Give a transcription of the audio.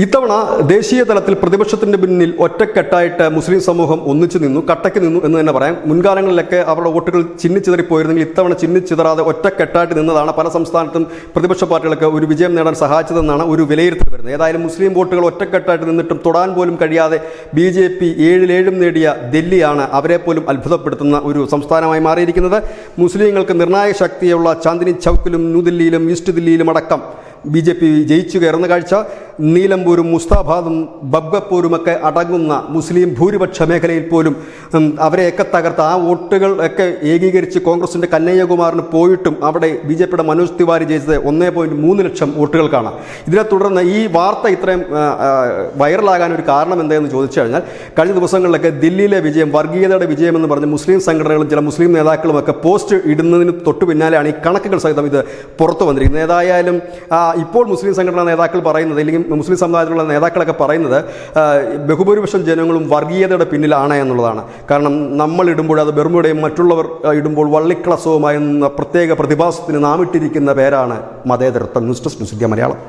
ഇത്തവണ ദേശീയ തലത്തിൽ പ്രതിപക്ഷത്തിന്റെ പിന്നിൽ ഒറ്റക്കെട്ടായിട്ട് മുസ്ലിം സമൂഹം ഒന്നിച്ചു നിന്നു കട്ടയ്ക്ക് നിന്നു എന്ന് തന്നെ പറയാം. മുൻകാലങ്ങളിലൊക്കെ അവരുടെ വോട്ടുകൾ ചിന്നിച്ചിതറിപ്പോയിരുന്നെങ്കിൽ ഇത്തവണ ചിന്നിച്ചിതറാതെ ഒറ്റക്കെട്ടായിട്ട് നിന്നതാണ് പല സംസ്ഥാനത്തും പ്രതിപക്ഷ പാർട്ടികൾക്ക് ഒരു വിജയം നേടാൻ സഹായിച്ചതെന്നാണ് ഒരു വിലയിരുത്തൽ വരുന്നത്. ഏതായാലും മുസ്ലിം വോട്ടുകൾ ഒറ്റക്കെട്ടായിട്ട് നിന്നിട്ടും തൊടാൻ പോലും കഴിയാതെ ബി ജെ പി ഏഴിലേഴും നേടിയ ഡൽഹിയാണ് അവരെ പോലും അത്ഭുതപ്പെടുത്തുന്ന ഒരു സംസ്ഥാനമായി മാറിയിരിക്കുന്നത്. മുസ്ലിങ്ങൾക്ക് നിർണായക ശക്തിയുള്ള ചാന്ദിനി ചൗക്കിലും ന്യൂദില്ലിയിലും ഈസ്റ്റ് ദില്ലിയിലും അടക്കം ബി ജെ പി ജയിച്ചു കയറുന്ന കാഴ്ച നീലമ്പൂരും മുസ്താബാദും ബബ്ഗപ്പൂരുമൊക്കെ അടങ്ങുന്ന മുസ്ലിം ഭൂരിപക്ഷ മേഖലയിൽ പോലും അവരെയൊക്കെ തകർത്ത് ആ വോട്ടുകൾ ഒക്കെ ഏകീകരിച്ച് കോൺഗ്രസിന്റെ കന്നയ്യകുമാറിന് പോയിട്ടും അവിടെ ബി ജെ പിയുടെ മനോജ് തിവാരി ജയിച്ചത് ഒന്നേ പോയിന്റ് മൂന്ന് ലക്ഷം വോട്ടുകൾക്കാണ്. ഇതിനെ തുടർന്ന് ഈ വാർത്ത ഇത്രയും വൈറലാകാൻ ഒരു കാരണം എന്തെന്ന് ചോദിച്ചു കഴിഞ്ഞാൽ കഴിഞ്ഞ ദിവസങ്ങളിലൊക്കെ ദില്ലിയിലെ വിജയം വർഗീയതയുടെ വിജയമെന്ന് പറഞ്ഞ് മുസ്ലിം സംഘടനകളും ചില മുസ്ലിം നേതാക്കളുമൊക്കെ പോസ്റ്റ് ഇടുന്നതിന് തൊട്ടു പിന്നാലെയാണ് ഈ കണക്കുകൾ സഹിതം ഇത് പുറത്തു വന്നിരിക്കുന്നത്. ഏതായാലും ഇപ്പോൾ മുസ്ലിം സംഘടനാ നേതാക്കൾ പറയുന്നത് അല്ലെങ്കിൽ മുസ്ലിം സമുദായത്തിലുള്ള നേതാക്കളൊക്കെ പറയുന്നത് ബഹുഭൂരിപക്ഷം ജനങ്ങളും വർഗീയതയുടെ പിന്നിലാണ് എന്നുള്ളതാണ്. കാരണം നമ്മൾ ഇടുമ്പോൾ അത് ബെർമുടേയും മറ്റുള്ളവർ ഇടുമ്പോൾ വള്ളിക്കളസവുമായ എന്ന പ്രത്യേക പ്രതിഭാസത്തിന് നാമിട്ടിരിക്കുന്ന പേരാണ് മതേതരത്വം ന്യൂസ് ഡെസ്ക് മലയാളം.